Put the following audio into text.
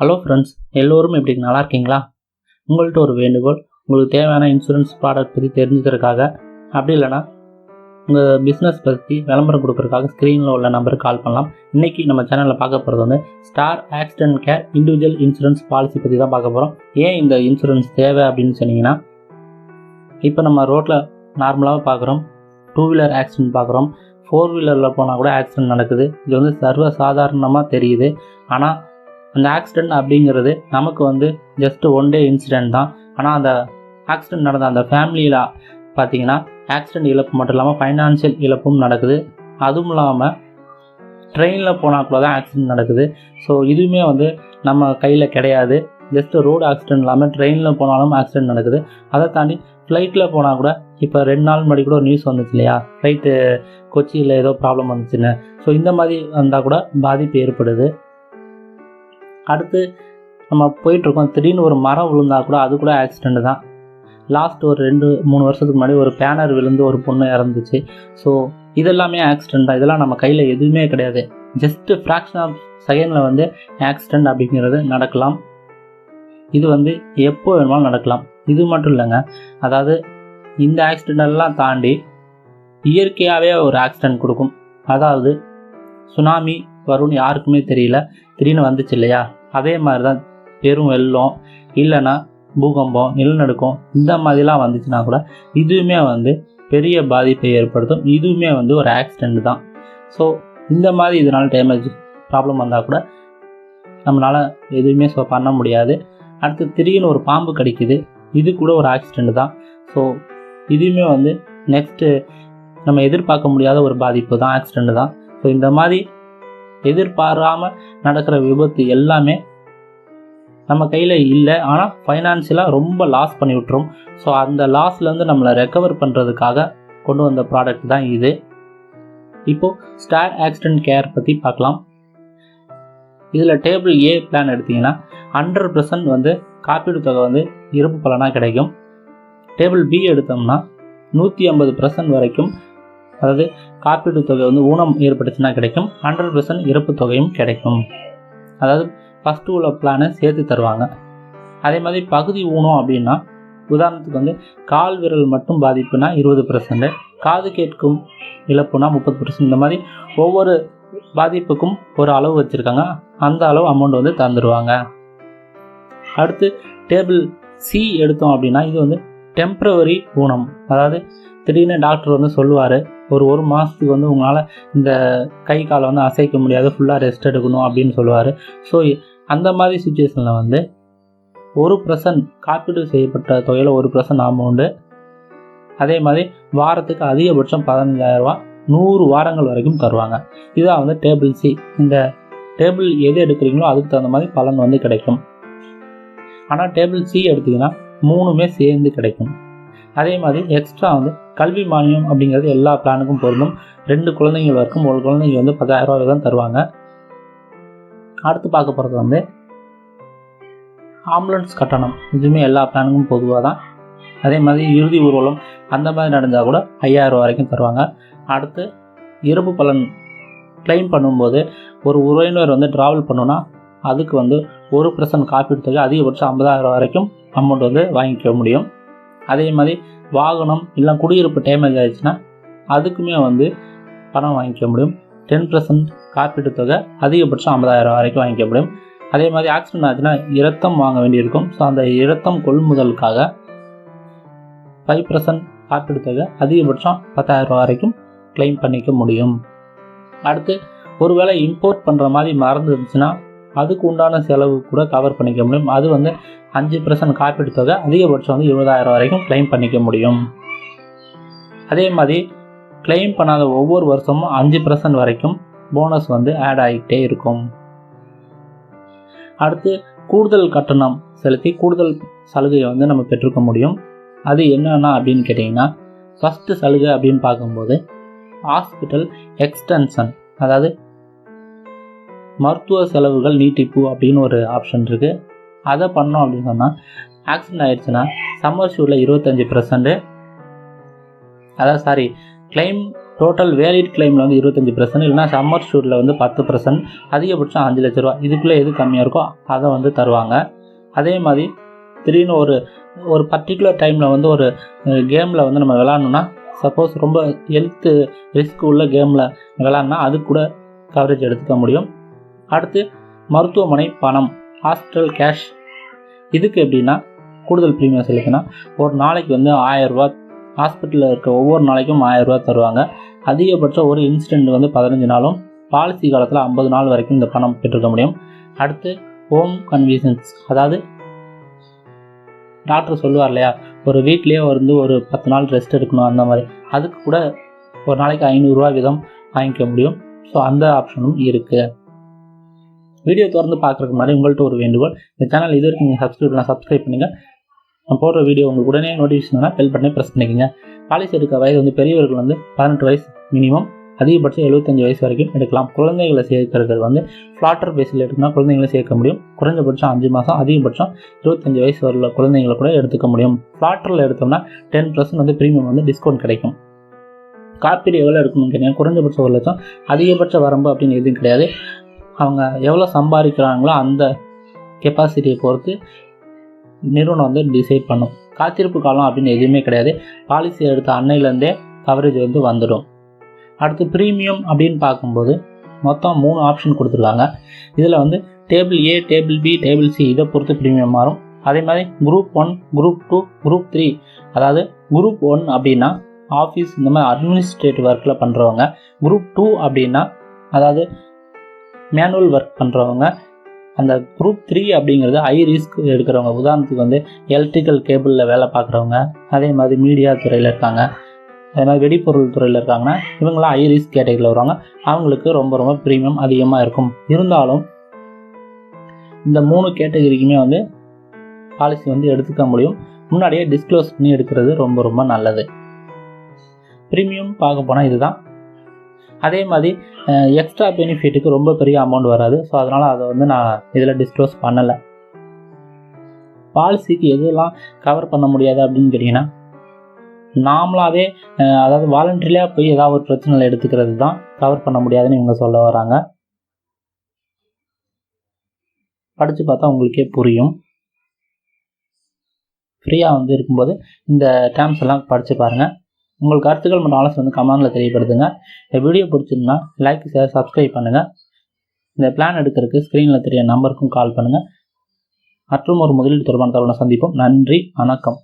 Hello friends எல்லோரும் எப்படி நல்லா இருக்கீங்களா? உங்கள்கிட்ட ஒரு வேண்டுகோள் உங்களுக்கு தேவையான இன்சூரன்ஸ் ப்ராடக்ட் பற்றி தெரிஞ்சுக்கிறதுக்காக அப்படி இல்லைன்னா உங்கள் பிஸ்னஸ் பற்றி விளம்பரம் கொடுக்குறதுக்காக ஸ்க்ரீனில் உள்ள நம்பருக்கு கால் பண்ணலாம். இன்றைக்கி நம்ம சேனலில் பார்க்க போகிறது வந்து star accident care individual insurance policy பற்றி தான் பார்க்க போகிறோம் ஏன் இந்த இன்சூரன்ஸ் தேவை அப்படின்னு சொன்னீங்கன்னா இப்போ நம்ம ரோட்டில் நார்மலாக பார்க்குறோம். டூ வீலர் ஆக்சிடென்ட் பார்க்குறோம். ஃபோர் வீலரில் போனால் கூட ஆக்சிடென்ட் நடக்குது. இது வந்து சர்வ சாதாரணமாக தெரியுது. ஆனால் அந்த ஆக்சிடெண்ட் அப்படிங்கிறது நமக்கு வந்து ஜஸ்ட் ஒன் டே இன்சிடெண்ட் தான். ஆனால் அந்த ஆக்சிடெண்ட் நடந்த அந்த ஃபேமிலியில் பார்த்தீங்கன்னா ஆக்சிடெண்ட் இழப்பு மட்டும் இல்லாமல் ஃபைனான்சியல் இழப்பும் நடக்குது. அதுவும் இல்லாமல் ட்ரெயினில் போனால் கூட தான் ஆக்சிடெண்ட் நடக்குது. ஸோ இதுவுமே வந்து நம்ம கையில் கிடையாது. ஜஸ்ட் ரோடு ஆக்சிடென்ட் இல்லாமல் ட்ரெயினில் போனாலும் ஆக்சிடென்ட் நடக்குது. அதை தாண்டி ஃப்ளைட்டில் போனால் கூட இப்போ ரெண்டு நாள் முன்னாடி கூட ஒரு நியூஸ் வந்துச்சு இல்லையா? ஃப்ளைட்டு கொச்சியில் ஏதோ ப்ராப்ளம் வந்துச்சுன்னு. ஸோ இந்த மாதிரி வந்தால் கூட பாதிப்பு ஏற்படுது. அடுத்து நம்ம போயிட்டுருக்கோம். திடீர்னு ஒரு மரம் விழுந்தா கூட அது கூட ஆக்சிடெண்ட் தான். லாஸ்ட் ஒரு ரெண்டு மூணு வருஷத்துக்கு முன்னாடி ஒரு பேனர் விழுந்து ஒரு பொண்ணு இறந்துச்சு. ஸோ இதெல்லாமே ஆக்சிடெண்ட் தான். இதெல்லாம் நம்ம கையில் எதுவுமே கிடையாது. ஜஸ்ட்டு ஃப்ராக்ஷன் ஆஃப் செகண்டில் வந்து ஆக்சிடெண்ட் அப்படிங்கிறது நடக்கலாம். இது வந்து எப்போ வேணுமாலும் நடக்கலாம். இது மட்டும் இல்லைங்க. அதாவது இந்த ஆக்சிடெண்டெல்லாம் தாண்டி இயற்கையாகவே ஒரு ஆக்சிடெண்ட் கொடுக்கும். அதாவது சுனாமி வரும்னு யாருக்குமே தெரியல. திடீர்னு வந்துச்சு இல்லையா? அதே மாதிரி தான் பெரும் வெள்ளம் இல்லைன்னா பூகம்பம் நிலநடுக்கம் இந்த மாதிரிலாம் வந்துச்சுன்னா கூட இதுவுமே வந்து பெரிய பாதிப்பை ஏற்படுத்தும். இதுவுமே வந்து ஒரு ஆக்சிடெண்ட் தான். ஸோ இந்த மாதிரி இதனால் டேமேஜ் ப்ராப்ளம் வந்தால் கூட நம்மளால் எதுவுமே ஸோ பண்ண முடியாது. அடுத்து திடீர்னு ஒரு பாம்பு கடிக்குது. இது கூட ஒரு ஆக்சிடெண்ட் தான். ஸோ இதுவுமே வந்து நெக்ஸ்ட்டு நம்ம எதிர்பார்க்க முடியாத ஒரு பாதிப்பு தான் ஆக்சிடெண்ட் தான். ஸோ இந்த மாதிரி எதிர்பாராமல் நடக்கிற விபத்து எல்லாமே நம்ம கையில் இல்லை. ஆனால் ஃபைனான்ஷியலாக ரொம்ப லாஸ் பண்ணி விட்டுரும். ஸோ அந்த லாஸ்லேருந்து நம்மளை ரெக்கவர் பண்ணுறதுக்காக கொண்டு வந்த ப்ராடக்ட் தான் இது. இப்போது ஸ்டார் ஆக்சிடென்ட் கேர் பற்றி பார்க்கலாம். இதில் டேபிள் ஏ பிளான் எடுத்திங்கன்னா ஹண்ட்ரட் பர்சன்ட் வந்து காப்பீடு தொகை வந்து இருப்பு பலனாக கிடைக்கும். டேபிள் பி எடுத்தோம்னா நூற்றி ஐம்பது பர்சன்ட் வரைக்கும் அதாவது காப்பீடு தொகை வந்து ஊனம் ஏற்பட்டுச்சுன்னா கிடைக்கும். ஹண்ட்ரட் பர்சன்ட் இறப்பு தொகையும் கிடைக்கும். அதாவது ஃபஸ்ட்டு உள்ள பிளானை சேர்த்து தருவாங்க. அதே மாதிரி பகுதி ஊனம் அப்படின்னா உதாரணத்துக்கு வந்து கால் விரல் மட்டும் பாதிப்புனா இருபது பர்சன்ட் காது கேட்கும் இழப்புனா முப்பது பர்சன்ட் இந்த மாதிரி ஒவ்வொரு பாதிப்புக்கும் ஒரு அளவு வச்சுருக்காங்க. அந்த அளவு அமௌண்ட் வந்து தந்துடுவாங்க அடுத்து டேபிள் சி எடுத்தோம் அப்படின்னா இது வந்து டெம்ப்ரவரி ஊனம். அதாவது திடீர்னு டாக்டர் வந்து சொல்லுவார் ஒரு ஒரு மாதத்துக்கு வந்து உங்களால் இந்த கை காலை வந்து அசைக்க முடியாது ஃபுல்லாக ரெஸ்ட் எடுக்கணும் அப்படின்னு சொல்லுவார். ஸோ அந்த மாதிரி சுச்சுவேஷனில் வந்து ஒரு பர்சன்ட் காப்பீடு செய்யப்பட்ட தொகையில் ஒரு பர்சன்ட் அமௌண்ட்டு அதே மாதிரி வாரத்துக்கு அதிகபட்சம் பதினஞ்சாயிரரூபா நூறு வாரங்கள் வரைக்கும் தருவாங்க. இதுதான் வந்து டேபிள் சி இந்த டேபிள் எது எடுக்கிறீங்களோ அதுக்கு தகுந்த மாதிரி பலன் வந்து கிடைக்கும். ஆனால் டேபிள் சி எடுத்திங்கன்னா மூணுமே சேர்ந்து கிடைக்கும். அதே மாதிரி எக்ஸ்ட்ரா வந்து கல்வி மானியம் அப்படிங்கிறது எல்லா பிளானுக்கும் பொருந்தும். ரெண்டு குழந்தைங்கள் வரைக்கும் ஒரு குழந்தைங்க வந்து பத்தாயிரம் ரூபாய் தான் தருவாங்க. அடுத்து பார்க்க போகிறது வந்து ஆம்புலன்ஸ் கட்டணம். இதுவுமே எல்லா பிளானுக்கும் பொதுவாக தான். அதே மாதிரி இறுதி ஊர்வலம் அந்த மாதிரி நடந்தால் கூட ஐயாயிரம் வரைக்கும் தருவாங்க. அடுத்து இறப்பு பலன் கிளைம் பண்ணும்போது ஒரு உறவினர் வந்து ட்ராவல் பண்ணோன்னா அதுக்கு வந்து ஒரு பர்சன்ட் காப்பீடு தொகை அதிகபட்சம் ஐம்பதாயிரம் வரைக்கும் அமௌண்ட் வந்து வாங்கிக்க முடியும். அதே மாதிரி வாகனம் இல்லை குடியிருப்பு டேமேஜ் ஆயிடுச்சுன்னா அதுக்குமே வந்து பணம் வாங்கிக்க முடியும். டென் பர்சன்ட் காப்பீட்டு தொகை அதிகபட்சம் ஐம்பதாயிரம் வரைக்கும் வாங்கிக்க முடியும். அதே மாதிரி ஆக்சிடென்ட் ஆச்சுன்னா இரத்தம் வாங்க வேண்டியிருக்கும். ஸோ அந்த இரத்தம் கொள்முதலுக்காக ஃபைவ் பர்சன்ட் காப்பீடு தொகை அதிகபட்சம் பத்தாயிரம் ரூபா வரைக்கும் கிளைம் பண்ணிக்க முடியும். அடுத்து ஒருவேளை இம்போர்ட் பண்ணுற மாதிரி மறந்து இருந்துச்சுன்னா அதுக்கு உண்டான செலவு கூட கவர் பண்ணிக்க முடியும். அது வந்து அஞ்சு பர்சன்ட் காப்பீடு தொகை அதிகபட்சம் வந்து இருபதாயிரம் வரைக்கும் கிளைம் பண்ணிக்க முடியும். அதே மாதிரி கிளைம் பண்ணாத ஒவ்வொரு வருஷமும் அஞ்சு பர்சன்ட் வரைக்கும் போனஸ் வந்து ஆட் ஆகிக்கிட்டே இருக்கும். அடுத்து கூடுதல் கட்டணம் செலுத்தி கூடுதல் சலுகையை வந்து நம்ம பெற்றுக்க முடியும். அது என்னென்னா அப்படின்னு கேட்டிங்கன்னா ஃபஸ்ட்டு சலுகை அப்படின்னு பார்க்கும்போது ஹாஸ்பிட்டல் எக்ஸ்டென்ஷன் அதாவது மருத்துவ செலவுகள் நீட்டிப்பு அப்படின்னு ஒரு ஆப்ஷன் இருக்குது அதை பண்ணோம் அப்படின்னு சொன்னால் ஆக்சிடென்ட் ஆயிடுச்சுன்னா சம்மர் ஷூவில் இருபத்தஞ்சி பர்சன்ட்டு அதாவது சாரி கிளைம் டோட்டல் வேலிட் கிளைமில் வந்து இருபத்தஞ்சி பர்சன்ட் இல்லைனா சம்மர் ஷூட்டில் வந்து பத்து பர்சன்ட் அதிகபட்சம் அஞ்சு லட்ச ரூபா இதுக்குள்ளே எது கம்மியாக இருக்கோ அதை வந்து தருவாங்க. அதே மாதிரி திடீர்னு ஒரு ஒரு பர்டிகுலர் டைமில் வந்து ஒரு கேமில் வந்து நம்ம விளாட்ணுன்னா சப்போஸ் ரொம்ப ஹெல்த்து ரிஸ்க் உள்ள கேமில் விளாட்னா அது கூட கவரேஜ் எடுத்துக்க முடியும். அடுத்து மருத்துவமனை பணம் ஹாஸ்பிட்டல் கேஷ் இதுக்கு எப்படின்னா கூடுதல் ப்ரீமியம் செலுத்தினா ஒரு நாளைக்கு வந்து ஆயரூபா ஹாஸ்பிட்டலில் இருக்க ஒவ்வொரு நாளைக்கும் ஆயரூபா தருவாங்க. அதிகபட்சம் ஒரு இன்சிடெண்ட் வந்து பதினஞ்சு நாளும் பாலிசி காலத்தில் ஐம்பது நாள் வரைக்கும் இந்த பணம் பெற்றுக்க முடியும். அடுத்து ஹோம் கன்வீனியன்ஸ் அதாவது டாக்டர் சொல்லுவார் இல்லையா ஒரு வீட்லேயே வந்து ஒரு பத்து நாள் ரெஸ்ட் எடுக்கணும் அந்த மாதிரி. அதுக்கு கூட ஒரு நாளைக்கு ஐநூறுரூவா வீதம் வாங்கிக்க முடியும். ஸோ அந்த ஆப்ஷனும் இருக்குது வீடியோ திறந்து பார்க்குறதுக்கு மாதிரி உங்கள்கிட்ட ஒரு வேண்டுகோள். இந்த சேனல் இது வரைக்கும் நீங்கள் சப்ஸ்கிரைப் பண்ணலாம் சப்ஸ்கிரைப் பண்ணுங்கள் நான் போடுற வீடியோ உங்களுக்கு உடனே நோட்டிஃபிகேஷன் பெல் பட்டனை ப்ரெஸ் பண்ணிக்கோங்க. பாலிசி எடுக்க வயது வந்து பெரியவர்கள் வந்து பதினெட்டு வயசு மினிமம் அதிகபட்சம் எழுபத்தஞ்சு வயசு வரைக்கும் எடுக்கலாம். குழந்தைகளை சேர்க்கறது வந்து ஃப்ளாட்டர் பேஸில் எடுக்கணும்னா குழந்தைங்களை சேர்க்க முடியும். குறைஞ்சபட்சம் அஞ்சு மாதம் அதிகபட்சம் இருபத்தஞ்சு வயசு வரல குழந்தைங்களை கூட எடுத்துக்க முடியும். ஃப்ளாட்டரில் எடுத்தோம்னா டென் பர்சன்ட் வந்து ப்ரீமியம் வந்து டிஸ்கவுண்ட் கிடைக்கும். காப்பீடு எவ்வளோ எடுக்கணும்னு கேட்டீங்கன்னா குறைஞ்சபட்சம் ஒரு லட்சம் அதிகபட்ச வரம்பு அப்படின்னு எதுவும் கிடையாது. அவங்க எவ்வளோ சம்பாதிக்கிறாங்களோ அந்த கெப்பாசிட்டியை பொறுத்து நிறுவனம் வந்து டிசைட் பண்ணும். காத்திருப்பு காலம் அப்படின்னு எதுவுமே கிடையாது. பாலிசி எடுத்த அன்னையிலேருந்தே கவரேஜ் வந்து வந்துடும். அடுத்து ப்ரீமியம் அப்படின்னு பார்க்கும்போது மொத்தம் மூணு ஆப்ஷன் கொடுத்துருக்காங்க. இதில் வந்து table A table B table C இதை பொறுத்து ப்ரீமியம் மாறும். அதே மாதிரி group one group two group three அதாவது குரூப் ஒன் அப்படின்னா ஆஃபீஸ் இந்த மாதிரி அட்மினிஸ்ட்ரேட்டிவ் ஒர்க்கில் பண்ணுறவங்க குரூப் டூ அப்படின்னா அதாவது மேனுவல் ஒர்க் பண்ணுறவங்க அந்த குரூப் த்ரீ அப்படிங்கிறது ஹை ரிஸ்க் எடுக்கிறவங்க. உதாரணத்துக்கு வந்து எலக்ட்ரிக்கல் கேபிளில் வேலை பார்க்குறவங்க அதே மாதிரி மீடியா துறையில் இருக்காங்க. அதே மாதிரி வெடிப்பொருள் துறையில் இருக்காங்கன்னா இவங்களாம் ஹை ரிஸ்க் கேட்டகரியில் வருவாங்க. அவங்களுக்கு ரொம்ப ரொம்ப ப்ரீமியம் அதிகமாக இருக்கும். இருந்தாலும் இந்த மூணு கேட்டகரிக்குமே வந்து பாலிசி வந்து எடுத்துக்க முடியும். முன்னாடியே டிஸ்க்ளோஸ் பண்ணி எடுக்கிறது ரொம்ப ரொம்ப நல்லது. ப்ரீமியம் பார்க்க போனால் இதுதான். அதே மாதிரி எக்ஸ்ட்ரா பெனிஃபிட்டுக்கு ரொம்ப பெரிய அமௌண்ட் வராது. ஸோ அதனால் அதை வந்து நான் இதில் டிஸ்க்ளோஸ் பண்ணலை. பாலிசிக்கு எதெல்லாம் கவர் பண்ண முடியாது அப்படின்னு கேட்டிங்கன்னா நாமளாகவே அதாவது வாலண்டரியாக போய் ஏதாவது ஒரு பிரச்சனையில் எடுத்துக்கிறது தான் கவர் பண்ண முடியாதுன்னு இவங்க சொல்ல வராங்க. படித்து பார்த்தா உங்களுக்கே புரியும். ஃப்ரீயாக வந்து இருக்கும்போது இந்த டேர்ம்ஸ் எல்லாம் படித்து பாருங்கள் உங்கள் கருத்துக்கள் மற்றும் ஆலோசனை வந்து கமெண்டில் தெரியப்படுத்துங்க. இந்த வீடியோ பிடிச்சிருந்தா லைக் ஷேர் சப்ஸ்கிரைப் பண்ணுங்கள் இந்த பிளான் எடுக்கிறதுக்கு ஸ்க்ரீனில் தெரிய நம்பருக்கும் கால் பண்ணுங்கள் மற்றும் ஒரு முதலீடு தொடர்பான தகவலை சந்திப்போம். நன்றி வணக்கம்.